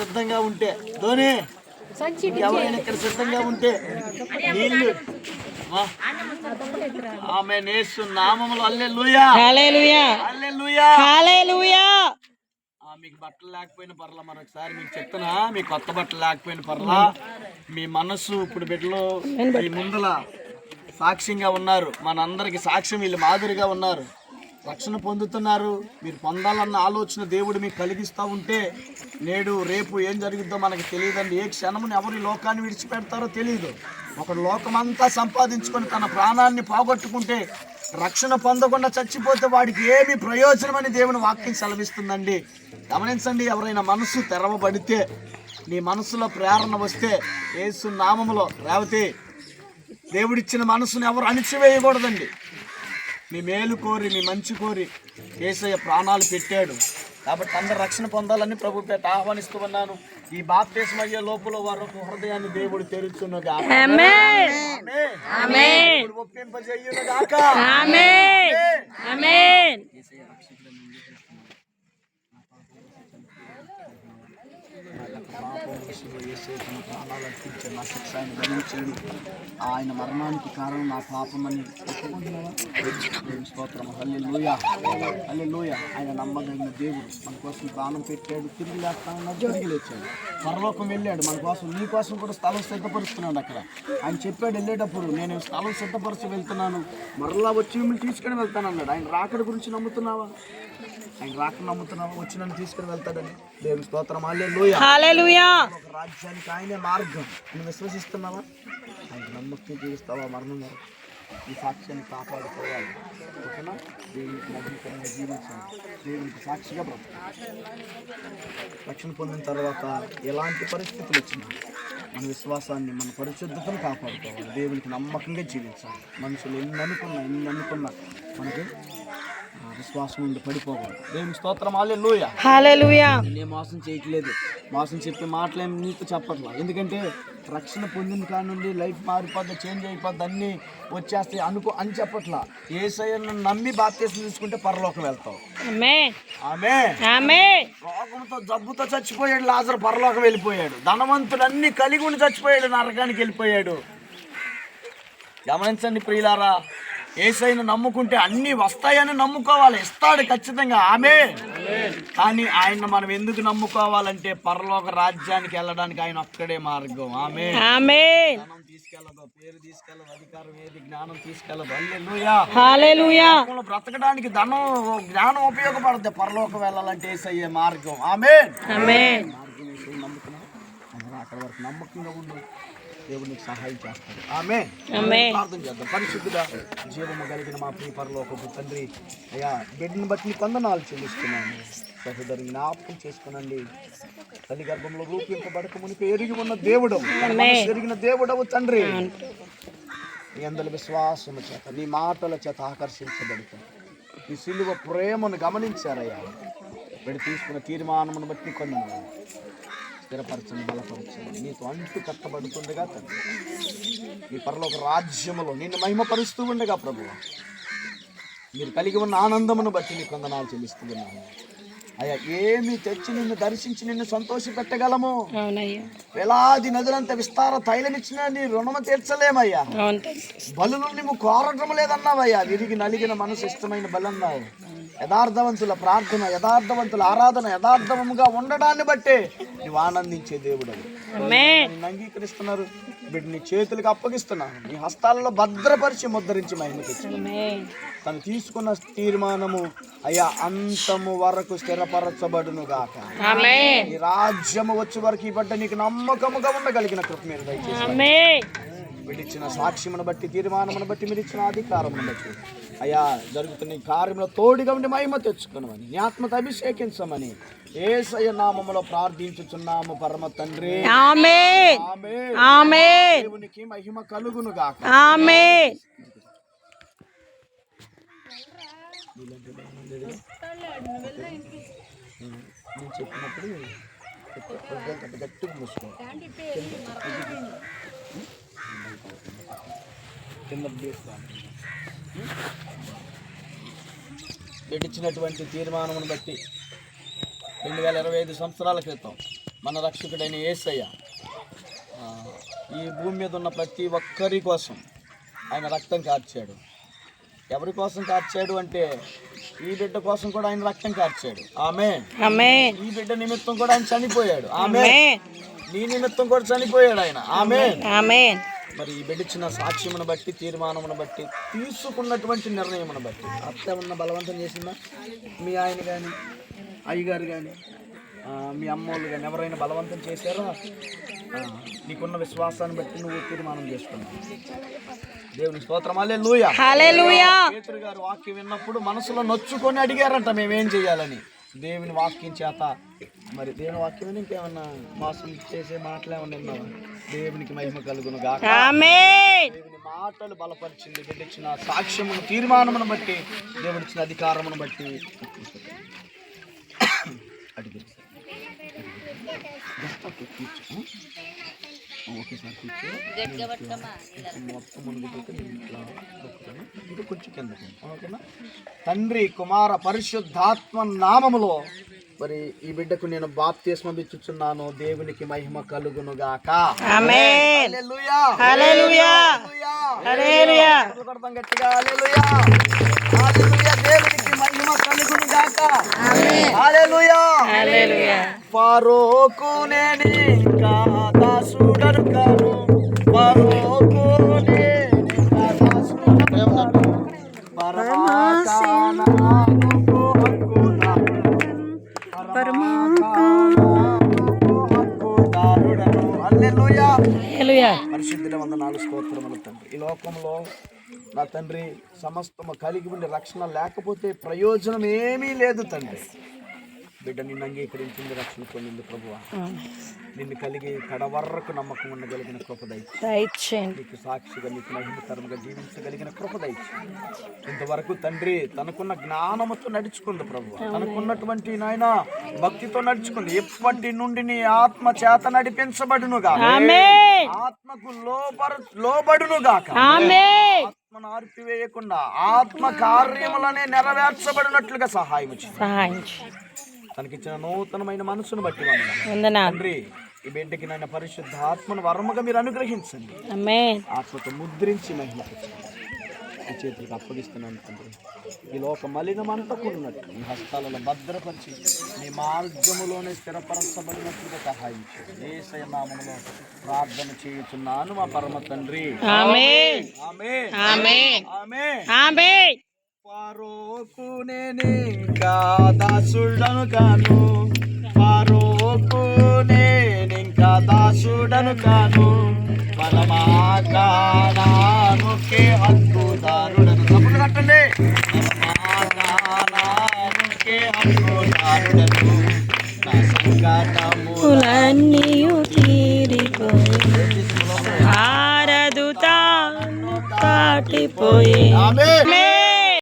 సిద్ధంగా ఉంటే. ధోని ఎవరైనా ఇక్కడ సిద్ధంగా ఉంటే నీళ్ళు. ఆమె నేసు నామములు. అల్లె లూయా హల్లెలూయా. అల్లె లూయా హల్లెలూయా. ఆ, మీకు బట్టలు లేకపోయిన పర్లా మరొకసారి మీకు చెప్తున్నా. మీ కొత్త బట్టలు లేకపోయిన పర్లా. మీ మనసు ఇప్పుడు బిడ్డలు మీ ముందల సాక్ష్యంగా ఉన్నారు. మనందరికి సాక్ష్యం వీళ్ళు మాదిరిగా ఉన్నారు. రక్షణ పొందుతున్నారు. మీరు పొందాలన్న ఆలోచన దేవుడు మీకు కలిగిస్తూ ఉంటే నేడు రేపు ఏం జరుగుద్దో మనకు తెలియదండి. ఏ క్షణమును ఎవరు లోకాన్ని విడిచిపెడతారో తెలియదు ఒకడు లోకమంతా సంపాదించుకొని తన ప్రాణాన్ని పోగొట్టుకుంటే రక్షణ పొందకుండా చచ్చిపోతే వాడికి ఏమి ప్రయోజనం అని దేవుని వాక్యం సెలవిస్తుందండి. గమనించండి ఎవరైనా మనసు తెరవబడితే నీ మనసులో ప్రేరణ వస్తే ఏసు నామములో రేవతి దేవుడిచ్చిన మనసును ఎవరు అణిచివేయకూడదండి. మీ మేలు కోరి మీ మంచి కోరి ఏసయ్య ప్రాణాలు పెట్టాడు. కాబట్టి అందరు రక్షణ పొందాలని ప్రభు పేట ఆహ్వానిస్తూ ఉన్నాను. ఈ బాప్తీసం అయ్యే లోపల వారు ఒక హృదయాన్ని దేవుడు తెరుచున్నగా ప్రాణాలు నా శిక్ష ఆయన భరించాడు ఆయన మరణానికి కారణం నా పాపం అని స్తోత్రం. హల్లే లోయ హల్లే లోయ ఆయన నమ్మదగిన దేవుడు. మన కోసం ప్రాణం పెట్టాడు తిరిగి లేస్తా తిరిగి లేచాడు. పరలోకం వెళ్ళాడు. మన కోసం నీ కోసం కూడా స్థలం సిద్ధపరుస్తున్నాడు అక్కడ. ఆయన చెప్పాడు వెళ్ళేటప్పుడు నేను స్థలం సిద్ధపరచి వెళ్తున్నాను. మరలా వచ్చి మిమ్మల్ని తీసుకొని వెళ్తాను అన్నాడు. ఆయన రాకడ గురించి నమ్ముతున్నావా? ఆయన రాక నమ్ముతున్నావా? వచ్చి నన్ను తీసుకొని వెళ్తాడని. దేవుని స్తోత్రం. ఒక రాజ్యానికి ఆయనే మార్గం. నువ్వు విశ్వసిస్తున్నావా? ఆయన నమ్మకం జీవిస్తావా మరణం ఈ సాక్ష్యాన్ని కాపాడుకోవాలి. ఓకేనా? దేవునికి నమ్మకంగా జీవించాలి దేవునికి సాక్షిగా బ్రతకాలి రక్షణ పొందిన తర్వాత ఎలాంటి పరిస్థితులు వచ్చినా మన విశ్వాసాన్ని మన పరిశుద్ధతను కాపాడుకోవాలి. దేవునికి నమ్మకంగా జీవించాలి. మనుషులు ఎన్ని అనుకున్నా ఎన్ని అనుకున్నా మనకి విశ్వాసం నుండి పడిపోకూడదు. దేవుని స్తోత్రం. Alleluia hallelujah. నేనే మోసం చేయట్లేదు. మోసం చెప్పే మాటలేం నీకు చెప్పట్లా. ఎందుకంటే రక్షణ పొందిన కాడ నుండి లైఫ్ మారిపోద్ది చేంజ్ అయిపోద్ది అన్నీ వచ్చేస్తాయి అనుకో అని చెప్పట్లా. ఏసయ్యను నమ్మి బాప్తీసం తీసుకుంటే పరలోకం వెళ్తావు. రోగంతో జబ్బుతో చచ్చిపోయాడు లాజర్ పరలోకం వెళ్ళిపోయాడు. ధనవంతుడు అన్ని కలిగి ఉండి చచ్చిపోయాడు నరకానికి వెళ్ళిపోయాడు. గమనించండి ప్రియులారా ఏసైను నమ్ముకుంటే అన్ని వస్తాయని నమ్ముకోవాలి. ఇస్తాడు ఖచ్చితంగా. ఆమె. కానీ ఆయన మనం ఎందుకు నమ్ముకోవాలంటే పరలోక రాజ్యానికి వెళ్ళడానికి ఆయన ఒక్కడే మార్గం. ఆమె. తీసుకెళ్ళదు పేరు తీసుకెళ్ళదు అధికారం ఏది జ్ఞానం తీసుకెళ్ళదు. బ్రతకడానికి ధనం జ్ఞానం ఉపయోగపడుతుంది పరలోకం వెళ్ళాలంటే ఏసయ్యే మార్గం. ఆమె. మార్గం అక్కడ వరకు నమ్మకంగా ఉండు. దేవుడు నీకు సహాయం చేస్తాడు. ఆమె ఆమేన్. ప్రార్థన చేద్దాం. పరిశుద్ధుడా జీవము కలిగిన మా ప్రియ పరలోకపు తండ్రి అయ్యా బిడ్డను బట్టి నీ కొందనాలు చెల్లిస్తున్నాను. సహోదరు జ్ఞాపకం చేసుకునండి. తల్లి గర్భంలో రూపింపబడక మునిపి ఎరిగి ఉన్న దేవుడవు. మనసు ఎరిగిన దేవుడవు తండ్రి. నీ అందరి విశ్వాసము చేత నీ మాటల చేత ఆకర్షించబడుతుంది నీ సిలువ ప్రేమను గమనించారయ్యా. వీడు తీసుకున్న తీర్మానమును బట్టి కొందనాలు స్థిరపరచని బలపరచని. నీతో అంటు కట్టబడుతుండగా తండ్రి. నీ పరలోక రాజ్యములో నిన్ను మహిమపరుస్తూ ఉండగా ప్రభు మీరు కలిగి ఉన్న ఆనందమును బట్టి నీ కొందనాలు చెల్లిస్తూ ఉన్నాను అయ్యా ఏమి తెచ్చి నిన్ను దర్శించి నిన్ను సంతోష పెట్టగలము? వేలాది నదులంత విస్తార తైలమిచ్చినా నీ రుణము తీర్చలేమయ్యా. బలులు నువ్వు కోరటం లేదన్నావయ్యా. విరిగి నలిగిన మనసు ఇష్టమైన బలన్నావు. యథార్థవంతుల ప్రార్థన యథార్థవంతుల ఆరాధన యథార్థముగా ఉండడాన్ని బట్టే నువ్వు ఆనందించే దేవుడు అంగీకరిస్తున్నారు. బిడ్డ నీ చేతులకు అప్పగిస్తున్నాను. నీ హస్తాలలో భద్రపరిచి ముద్రించి మహిమ తెచ్చు ఆమేన్. తను తీసుకున్న తీర్మానము అయ్యా అంతము వరకు స్థిరపరచబడును గాక. ఈ రాజ్యము వచ్చే వరకు ఈ బట్ట నీకు నమ్మకముగా ఉండగలిగిన కృప మీరు దయచేసి వీడిచ్చిన సాక్ష్యమును బట్టి తీర్మానమును బట్టి మీరు ఇచ్చిన అధికారమును బట్టి అయ్యా జరుగుతున్న ఈ కార్యంలో తోడుగా ఉండి మహిమ తెచ్చుకునమని నీ ఆత్మతో అభిషేకించమని ఏసయ్య నామములో ప్రార్థించుచున్నాము పరమ తండ్రి. దేవునికి మహిమ కలుగును గాక. నేను చెప్పినప్పుడు గట్టిగా మూసుకో. కింద పెట్టించినటువంటి తీర్మానమును బట్టి రెండు వేల ఇరవై ఐదు సంవత్సరాల క్రితం మన రక్షకుడైన యేసయ్య ఆ, ఈ భూమి మీద ఉన్న ప్రతి ఒక్కరి కోసం ఆయన రక్తం కార్చాడు. ఎవరి కోసం కార్చాడు అంటే ఈ బిడ్డ కోసం కూడా ఆయన రక్తం కార్చాడు. ఆమె ఈ బిడ్డ నిమిత్తం కూడా ఆయన చనిపోయాడు. ఆమె నీ నిమిత్తం కూడా చనిపోయాడు ఆయన. ఆమె మరి ఈ బిడ్డ ఇచ్చిన సాక్ష్యమును బట్టి తీర్మానమును బట్టి తీసుకున్నటువంటి నిర్ణయమును బట్టి. అత్త ఉన్న బలవంతం చేసిందా? మీ ఆయన కానీ అయ్యగారు కానీ మీ అమ్మోళ్ళు కానీ ఎవరైనా బలవంతం చేశారా? నీకున్న విశ్వాసాన్ని బట్టి నువ్వు తీర్మానం చేసుకున్నావు. దేవుని స్తోత్రం. పేతురు గారు వాక్యం విన్నప్పుడు మనసులో నొచ్చుకొని అడిగారంట మేమేం చేయాలని దేవుని వాక్యం చేత మరి దేవుని వాక్యం ఇంకేమన్నా మోసం చేసే మాటలు ఏమన్నా విన్నావా దేవునికి మహిమ కలుగును గాక. దేవుని మాటలు బలపరిచింది బిడ్డిచ్చిన సాక్ష్యమును తీర్మానమును బట్టి దేవుడిచ్చిన అధికారమును బట్టి. అడిగి ఒకేసారి మొత్తం నేను ఇట్లా కొంచెం కింద ఓకేనా? తండ్రి కుమార పరిశుద్ధాత్మ నామములో మరి ఈ బిడ్డకు నేను బాప్తిస్మం ఇచ్చుచున్నాను. దేవునికి మహిమ కలుగును గాక ఆమేన్. హల్లెలూయా. హల్లెలూయా. హల్లెలూయా. హల్లెలూయా. చప్పట్లు కొడదాం గట్టిగా దేవునికి మహిమ కలుగును గాక హల్లెలూయా. హల్లెలూయా. ఫరోకు నేను దాసుడను కాను ఫరోకు వందనాలు తండ్రి. ఈ లోకంలో నా తండ్రి సమస్తము కలిగి ఉండి రక్షణ లేకపోతే ప్రయోజనం ఏమీ లేదు తండ్రి. బిడ్డ నిన్ను అంగీకరించింది రక్షణ పొందింది ప్రభువ. నిన్ను కలిగి కడవరకు నమ్మకం ఉండగలిగిన కృప దయచి దయచేయండి. నీకు సాక్షిగా నీకు మహిమకరంగా జీవించగలిగిన కృప దయచి ఇంతవరకు తండ్రి తనకున్న జ్ఞానముతో నడుచుకుంది ప్రభు తనకున్నటువంటి నాయన భక్తితో నడుచుకుంది. ఎప్పటి నుండి నీ ఆత్మ చేత నడిపించబడునుగా ఆత్మకు లోపరు లోబడును గాక ఆమేన్. ఆత్మను ఆర్పివేయకుండా ఆత్మ కార్యములనే నెరవేర్చబడినట్లుగా సహాయం. సహాయం. తనకిచ్చిన నూతనమైన మనసును బట్టి తండ్రి ఈ బిడ్డకి నాయన పరిశుద్ధ ఆత్మను వరముగా మీరు అనుగ్రహించండి. ఆత్మతో ముద్రించి మహిమ ఈ చేతులకు అప్పగిస్తున్నాను తండ్రి. ఈ లోక మలినం అంతకున్నట్టు ఈ హస్తాలలో భద్రపరిచి మీ మార్గములోనే స్థిరపరచబడినట్లుగా సహాయం చేయండి ఏసయ నామములో ప్రార్థన చేయుచున్నాను మా పరమ తండ్రి. ఆమె ఆమేన్. ఆమె ఆమేన్. ఫరోకు నేనింకా దాసుడను కాను ఫరోకు నేనింకా దాసుడను కాను పరమాకానానుకే హక్కుదారుడను. తప్పులు కట్టండి. పరమాకానానుకే హక్కుదారుడను. నా సంకటము కులన్నీయు తీరిపోయి దాటిపోయి ఆమె.